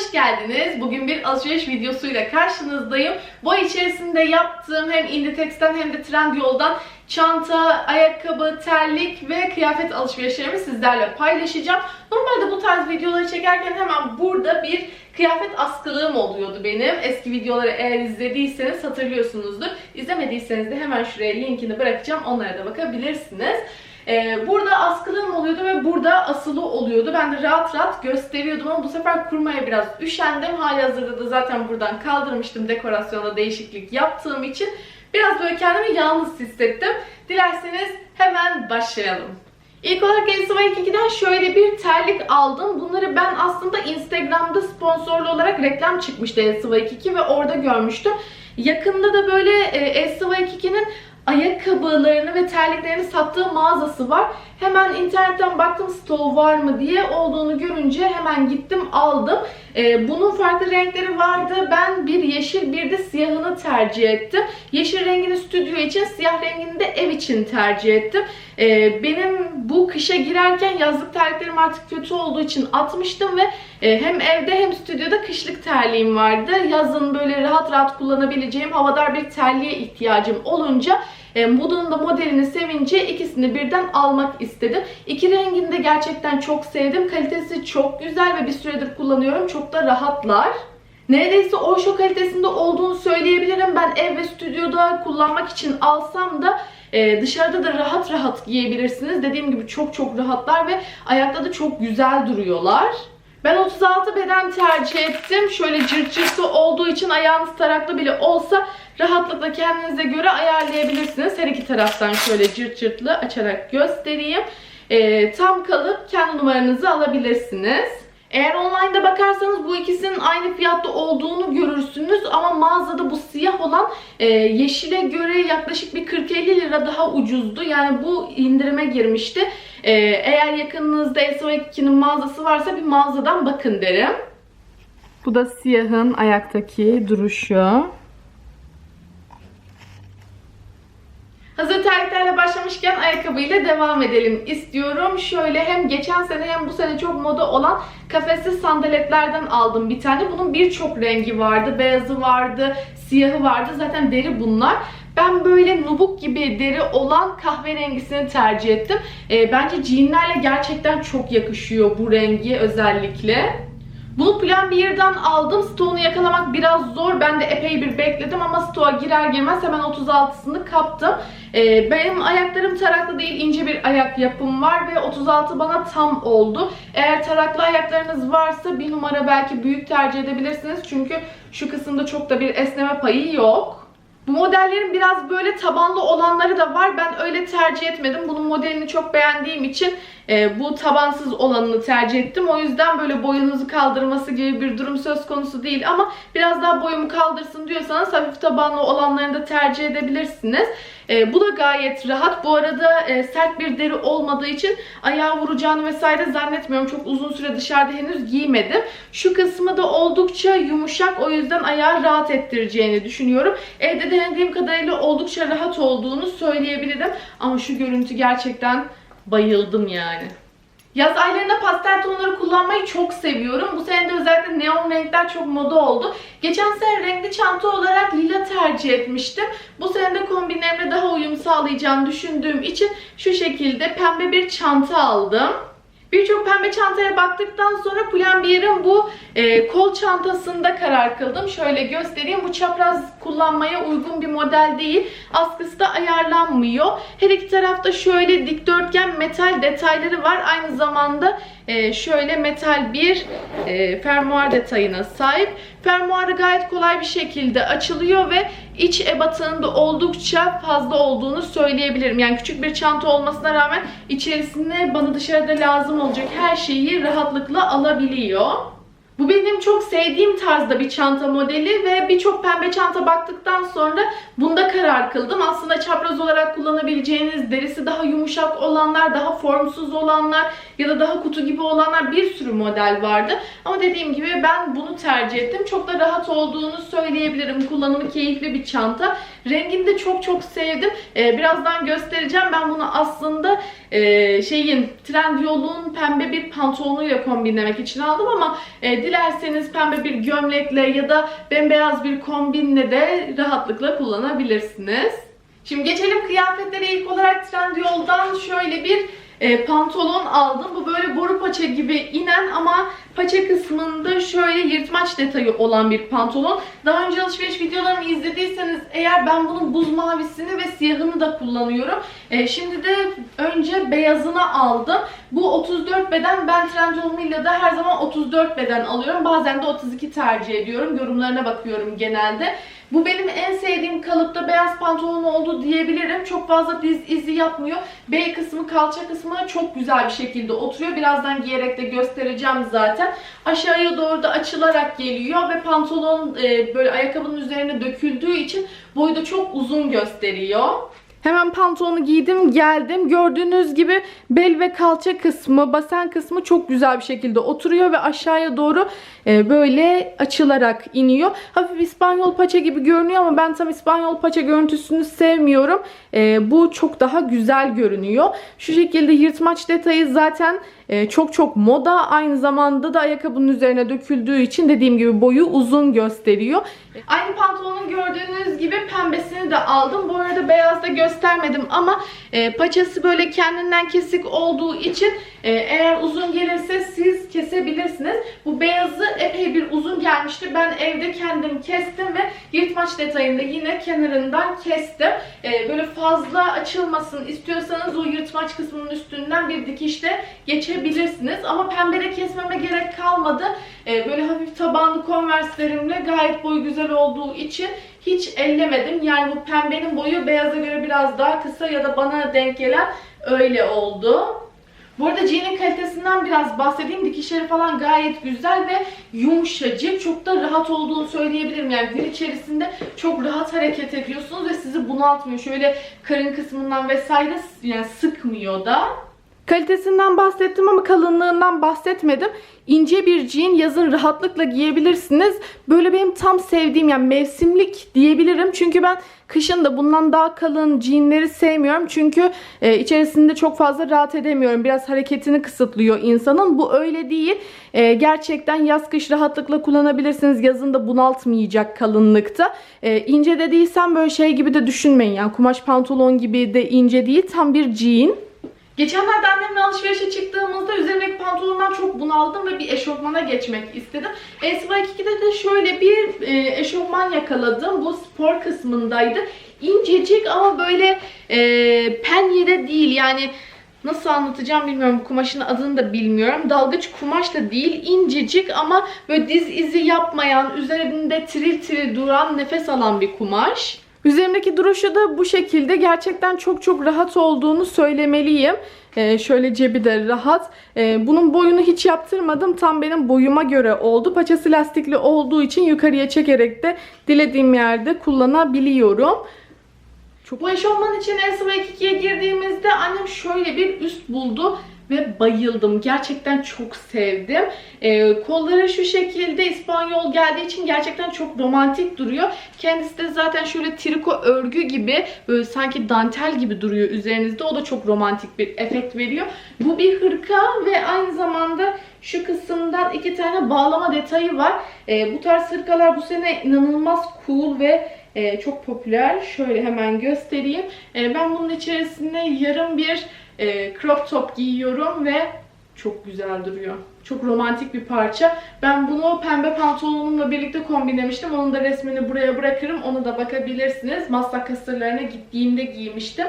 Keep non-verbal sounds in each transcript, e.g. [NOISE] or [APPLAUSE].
hoş geldiniz. Bugün bir alışveriş videosuyla karşınızdayım. Bu içerisinde yaptığım hem Inditex'ten hem de Trendyol'dan çanta, ayakkabı, terlik ve kıyafet alışverişlerimi sizlerle paylaşacağım. Normalde bu tarz videoları çekerken hemen burada bir kıyafet askılığım oluyordu benim. Eski videoları eğer izlediyseniz hatırlıyorsunuzdur. İzlemediyseniz de hemen şuraya linkini bırakacağım. Onlara da bakabilirsiniz. Ee, burada askılığım oluyordu ve burada asılı oluyordu. Ben de rahat rahat gösteriyordum ama bu sefer kurmaya biraz üşendim. Hali hazırda da zaten buradan kaldırmıştım dekorasyonda değişiklik yaptığım için. Biraz böyle kendimi yalnız hissettim. Dilerseniz hemen başlayalım. İlk olarak LCY2'den şöyle bir terlik aldım. Bunları ben aslında Instagram'da sponsorlu olarak reklam çıkmıştı LCY2 ve orada görmüştüm. Yakında da böyle e, LCY2'nin ayakkabılarını ve terliklerini sattığı mağazası var. Hemen internetten baktım store var mı diye olduğunu görünce hemen gittim aldım. Ee, bunun farklı renkleri vardı. Ben bir yeşil bir de siyahını tercih ettim. Yeşil rengini stüdyo için, siyah rengini de ev için tercih ettim. Ee, benim bu kışa girerken yazlık terliklerim artık kötü olduğu için atmıştım ve e, hem evde hem stüdyoda kışlık terliğim vardı. Yazın böyle rahat rahat kullanabileceğim havadar bir terliğe ihtiyacım olunca e, Mood'un da modelini sevince ikisini birden almak istedim. İki rengini de gerçekten çok sevdim. Kalitesi çok güzel ve bir süredir kullanıyorum. Çok da rahatlar. Neredeyse Osho kalitesinde olduğunu söyleyebilirim. Ev ve stüdyoda kullanmak için alsam da e, dışarıda da rahat rahat giyebilirsiniz. Dediğim gibi çok çok rahatlar ve ayakta da çok güzel duruyorlar. Ben 36 beden tercih ettim. Şöyle cırt cırtı olduğu için ayağınız taraklı bile olsa rahatlıkla kendinize göre ayarlayabilirsiniz. Her iki taraftan şöyle cırt cırtlı açarak göstereyim. Ee, tam kalıp kendi numaranızı alabilirsiniz. Eğer online'da bakarsanız bu ikisinin aynı fiyatta olduğunu görürsünüz ama mağazada bu siyah olan e, yeşile göre yaklaşık bir 40-50 lira daha ucuzdu. Yani bu indirime girmişti. E, eğer yakınınızda SO2'nin mağazası varsa bir mağazadan bakın derim. Bu da siyahın ayaktaki duruşu. Hazır terliklerle başlamışken ayakkabıyla devam edelim istiyorum. Şöyle hem geçen sene hem bu sene çok moda olan kafessiz sandaletlerden aldım bir tane. Bunun birçok rengi vardı. Beyazı vardı, siyahı vardı. Zaten deri bunlar. Ben böyle nubuk gibi deri olan kahverengisini tercih ettim. E, bence jeanlerle gerçekten çok yakışıyor bu rengi özellikle. Bunu Plan bir yerden aldım. Stoğunu yakalamak biraz zor. Ben de epey bir bekledim ama stoğa girer girmez hemen 36'sını kaptım. Ee, benim ayaklarım taraklı değil, ince bir ayak yapım var ve 36 bana tam oldu. Eğer taraklı ayaklarınız varsa bir numara belki büyük tercih edebilirsiniz. Çünkü şu kısımda çok da bir esneme payı yok. Bu modellerin biraz böyle tabanlı olanları da var. Ben öyle tercih etmedim. Bunun modelini çok beğendiğim için e, bu tabansız olanını tercih ettim. O yüzden böyle boyunuzu kaldırması gibi bir durum söz konusu değil. Ama biraz daha boyumu kaldırsın diyorsanız hafif tabanlı olanlarını da tercih edebilirsiniz. E, bu da gayet rahat. Bu arada e, sert bir deri olmadığı için ayağa vuracağını vesaire zannetmiyorum. Çok uzun süre dışarıda henüz giymedim. Şu kısmı da oldukça yumuşak. O yüzden ayağı rahat ettireceğini düşünüyorum. Evde denediğim kadarıyla oldukça rahat olduğunu söyleyebilirim. Ama şu görüntü gerçekten bayıldım yani. Yaz aylarında pastel tonları kullanmayı çok seviyorum. Bu sene de özellikle neon renkler çok moda oldu. Geçen sene renkli çanta olarak lila tercih etmiştim. Bu sene de kombinlerimle daha uyum sağlayacağını düşündüğüm için şu şekilde pembe bir çanta aldım. Birçok pembe çantaya baktıktan sonra Pull&Bear'ın bu e, kol çantasında karar kıldım. Şöyle göstereyim. Bu çapraz kullanmaya uygun bir model değil. Askısı da ayarlanmıyor. Her iki tarafta şöyle dikdörtgen metal detayları var. Aynı zamanda e, şöyle metal bir e, fermuar detayına sahip. Fermuarı gayet kolay bir şekilde açılıyor ve iç ebatının oldukça fazla olduğunu söyleyebilirim. Yani küçük bir çanta olmasına rağmen içerisinde bana dışarıda lazım olacak her şeyi rahatlıkla alabiliyor. Bu benim çok sevdiğim tarzda bir çanta modeli ve birçok pembe çanta baktıktan sonra bunda karar kıldım. Aslında çapraz olarak kullanabileceğiniz derisi daha yumuşak olanlar, daha formsuz olanlar ya da daha kutu gibi olanlar bir sürü model vardı. Ama dediğim gibi ben bunu tercih ettim. Çok da rahat olduğunu söyleyebilirim. Kullanımı keyifli bir çanta. Rengini de çok çok sevdim. Ee, birazdan göstereceğim. Ben bunu aslında e, şeyin Trendyol'un pembe bir pantolonuyla kombinlemek için aldım ama e, dilerseniz pembe bir gömlekle ya da bembeyaz bir kombinle de rahatlıkla kullanabilirsiniz. Şimdi geçelim kıyafetlere ilk olarak Trendyol'dan şöyle bir e, pantolon aldım. Bu böyle boru paça gibi inen ama paça kısmında şöyle yırtmaç detayı olan bir pantolon. Daha önce alışveriş videolarımı izlediyseniz eğer ben bunun buz mavisini ve siyahını da kullanıyorum. E, şimdi de önce beyazını aldım. Bu 34 beden. Ben Trendyol Milla'da her zaman 34 beden alıyorum. Bazen de 32 tercih ediyorum. Yorumlarına bakıyorum genelde. Bu benim en sevdiğim kalıpta beyaz pantolon oldu diyebilirim. Çok fazla diz izi yapmıyor. Bel kısmı, kalça kısmı çok güzel bir şekilde oturuyor. Birazdan giyerek de göstereceğim zaten. Aşağıya doğru da açılarak geliyor ve pantolon e, böyle ayakkabının üzerine döküldüğü için boyu da çok uzun gösteriyor. Hemen pantolonu giydim geldim. Gördüğünüz gibi bel ve kalça kısmı, basen kısmı çok güzel bir şekilde oturuyor ve aşağıya doğru e, böyle açılarak iniyor. Hafif İspanyol paça gibi görünüyor ama ben tam İspanyol paça görüntüsünü sevmiyorum. E, bu çok daha güzel görünüyor. Şu şekilde yırtmaç detayı zaten e, çok çok moda. Aynı zamanda da ayakkabının üzerine döküldüğü için dediğim gibi boyu uzun gösteriyor. Aynı pantolonun gördüğünüz gibi pembesini de aldım. Bu arada beyaz da göstermedim ama e, paçası böyle kendinden kesik olduğu için e, eğer uzun gelirse siz kesebilirsiniz. Bu beyazı epey bir uzun gelmişti. Ben evde kendim kestim ve yırtmaç detayını da yine kenarından kestim. E, böyle fazla açılmasın istiyorsanız o yırtmaç kısmının üstünden bir dikişte geçebilirsiniz. Ama pembede kesmeme gerek kalmadı. E, böyle hafif tabanlı konverslerimle gayet boyu güzel olduğu için hiç ellemedim. Yani bu pembenin boyu beyaza göre biraz daha kısa ya da bana denk gelen öyle oldu. Bu arada jean'in kalitesinden biraz bahsedeyim. Dikişleri falan gayet güzel ve yumuşacık. Çok da rahat olduğunu söyleyebilirim. Yani gün içerisinde çok rahat hareket ediyorsunuz ve sizi bunaltmıyor. Şöyle karın kısmından vesaire yani sıkmıyor da. Kalitesinden bahsettim ama kalınlığından bahsetmedim. İnce bir jean yazın rahatlıkla giyebilirsiniz. Böyle benim tam sevdiğim yani mevsimlik diyebilirim. Çünkü ben kışın da bundan daha kalın jeanleri sevmiyorum. Çünkü e, içerisinde çok fazla rahat edemiyorum. Biraz hareketini kısıtlıyor insanın. Bu öyle değil. E, gerçekten yaz kış rahatlıkla kullanabilirsiniz. Yazın da bunaltmayacak kalınlıkta. E, ince de değilsen böyle şey gibi de düşünmeyin. Yani kumaş pantolon gibi de ince değil. Tam bir jean. Geçenlerde annemle alışverişe çıktığımızda üzerindeki pantolondan çok bunaldım ve bir eşofmana geçmek istedim. SY2'de de şöyle bir e, eşofman yakaladım. Bu spor kısmındaydı. İncecik ama böyle e, penyede değil yani Nasıl anlatacağım bilmiyorum. Bu kumaşın adını da bilmiyorum. Dalgıç kumaş da değil. incecik ama böyle diz izi yapmayan, üzerinde tril tril duran, nefes alan bir kumaş. Üzerimdeki duruşu da bu şekilde gerçekten çok çok rahat olduğunu söylemeliyim. Ee, şöyle cebi de rahat. Ee, bunun boyunu hiç yaptırmadım. Tam benim boyuma göre oldu. Paçası lastikli olduğu için yukarıya çekerek de dilediğim yerde kullanabiliyorum. Çok... Bu eşofman için Elsewhere girdiğimizde annem şöyle bir üst buldu ve bayıldım. Gerçekten çok sevdim. Ee, kolları şu şekilde İspanyol geldiği için gerçekten çok romantik duruyor. Kendisi de zaten şöyle triko örgü gibi böyle sanki dantel gibi duruyor üzerinizde. O da çok romantik bir efekt veriyor. Bu bir hırka ve aynı zamanda şu kısımdan iki tane bağlama detayı var. Ee, bu tarz hırkalar bu sene inanılmaz cool ve e, çok popüler. Şöyle hemen göstereyim. E, ben bunun içerisinde yarım bir e, crop top giyiyorum ve çok güzel duruyor. Çok romantik bir parça. Ben bunu pembe pantolonumla birlikte kombinlemiştim. Onun da resmini buraya bırakırım. Onu da bakabilirsiniz. Maslak kasırlarına gittiğimde giymiştim.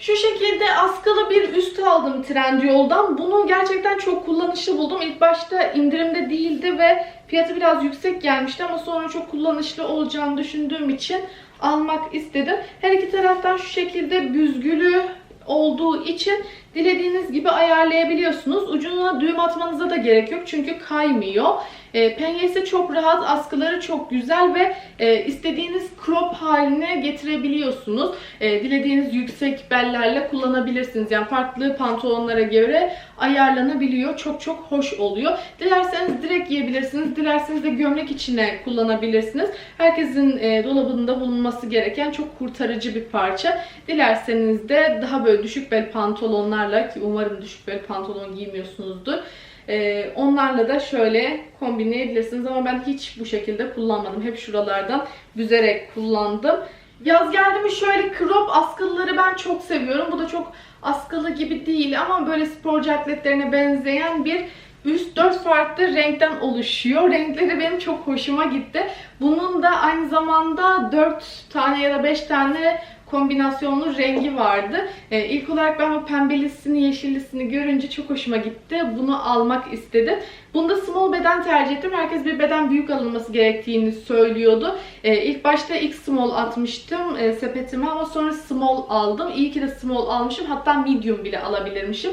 Şu şekilde askılı bir üst aldım Trendyol'dan. Bunu gerçekten çok kullanışlı buldum. İlk başta indirimde değildi ve fiyatı biraz yüksek gelmişti ama sonra çok kullanışlı olacağını düşündüğüm için almak istedim. Her iki taraftan şu şekilde büzgülü olduğu için dilediğiniz gibi ayarlayabiliyorsunuz. Ucuna düğüm atmanıza da gerek yok çünkü kaymıyor. E, penyesi çok rahat, askıları çok güzel ve e, istediğiniz crop haline getirebiliyorsunuz. E, dilediğiniz yüksek bellerle kullanabilirsiniz. Yani farklı pantolonlara göre ayarlanabiliyor. Çok çok hoş oluyor. Dilerseniz direkt giyebilirsiniz. Dilerseniz de gömlek içine kullanabilirsiniz. Herkesin e, dolabında bulunması gereken çok kurtarıcı bir parça. Dilerseniz de daha böyle düşük bel pantolonlarla ki umarım düşük bel pantolon giymiyorsunuzdur. Ee, onlarla da şöyle kombinleyebilirsiniz ama ben hiç bu şekilde kullanmadım. Hep şuralardan büzerek kullandım. Yaz geldi mi şöyle crop askılıları ben çok seviyorum. Bu da çok askılı gibi değil ama böyle sporcu atletlerine benzeyen bir üst 4 farklı renkten oluşuyor. Renkleri benim çok hoşuma gitti. Bunun da aynı zamanda 4 tane ya da 5 tane kombinasyonlu rengi vardı. Ee, ilk olarak ben bu pembelisini, yeşillisini görünce çok hoşuma gitti. Bunu almak istedim. Bunda small beden tercih ettim. Herkes bir beden büyük alınması gerektiğini söylüyordu. Ee, ilk başta ilk small atmıştım e, sepetime ama sonra small aldım. İyi ki de small almışım. Hatta medium bile alabilirmişim.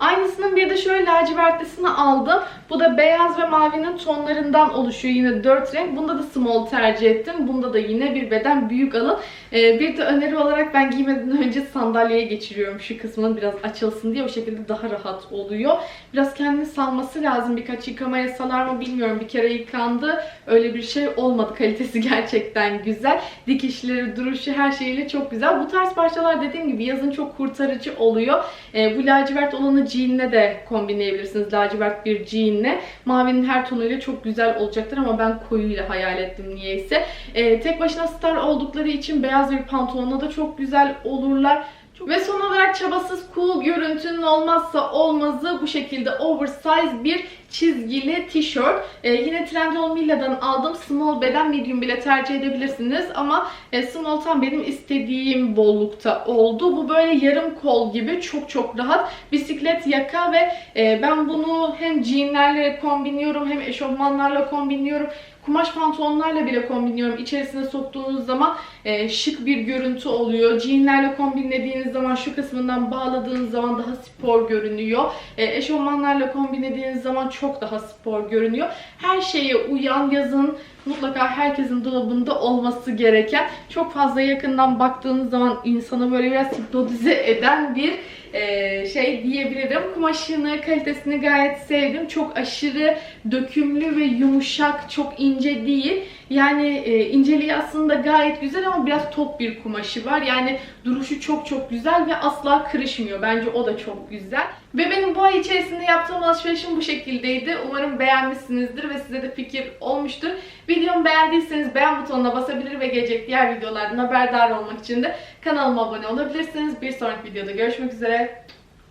Aynısının bir de şöyle lacivertlisini aldım. Bu da beyaz ve mavinin tonlarından oluşuyor. Yine 4 renk. Bunda da small tercih ettim. Bunda da yine bir beden büyük alın. Ee, bir de öneri olarak ben giymeden önce sandalyeye geçiriyorum şu kısmını biraz açılsın diye. O şekilde daha rahat oluyor. Biraz kendini salması lazım. Birkaç yıkamaya salar mı bilmiyorum. Bir kere yıkandı. Öyle bir şey olmadı. Kalitesi [LAUGHS] gerçekten güzel. Dikişleri, duruşu her şeyiyle çok güzel. Bu tarz parçalar dediğim gibi yazın çok kurtarıcı oluyor. Ee, bu lacivert olanı jeanle de kombinleyebilirsiniz. Lacivert bir jeanle. Mavinin her tonuyla çok güzel olacaktır ama ben koyuyla hayal ettim niyeyse. Ee, tek başına star oldukları için beyaz bir pantolonla da çok güzel olurlar. Ve son olarak çabasız cool görüntünün olmazsa olmazı bu şekilde oversize bir çizgili tişört. Ee, yine Trendyol Milla'dan aldım. Small beden medium bile tercih edebilirsiniz ama e, small tam benim istediğim bollukta oldu. Bu böyle yarım kol gibi çok çok rahat. Bisiklet yaka ve e, ben bunu hem jeanlerle kombinliyorum hem eşofmanlarla kombinliyorum. Kumaş pantolonlarla bile kombinliyorum. İçerisine soktuğunuz zaman e, şık bir görüntü oluyor. Jeanlerle kombinlediğiniz zaman şu kısmından bağladığınız zaman daha spor görünüyor. E, eşofmanlarla kombinlediğiniz zaman çok daha spor görünüyor. Her şeye uyan yazın mutlaka herkesin dolabında olması gereken çok fazla yakından baktığınız zaman insanı böyle biraz hipnotize eden bir e, şey diyebilirim. Kumaşını, kalitesini gayet sevdim. Çok aşırı dökümlü ve yumuşak, çok ince değil. Yani e, inceliği aslında gayet güzel ama biraz top bir kumaşı var. Yani duruşu çok çok güzel ve asla kırışmıyor. Bence o da çok güzel. Ve benim bu ay içerisinde yaptığım alışverişim bu şekildeydi. Umarım beğenmişsinizdir ve size de fikir olmuştur. Videomu beğendiyseniz beğen butonuna basabilir ve gelecek diğer videolardan haberdar olmak için de kanalıma abone olabilirsiniz. Bir sonraki videoda görüşmek üzere.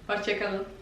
Hoşçakalın.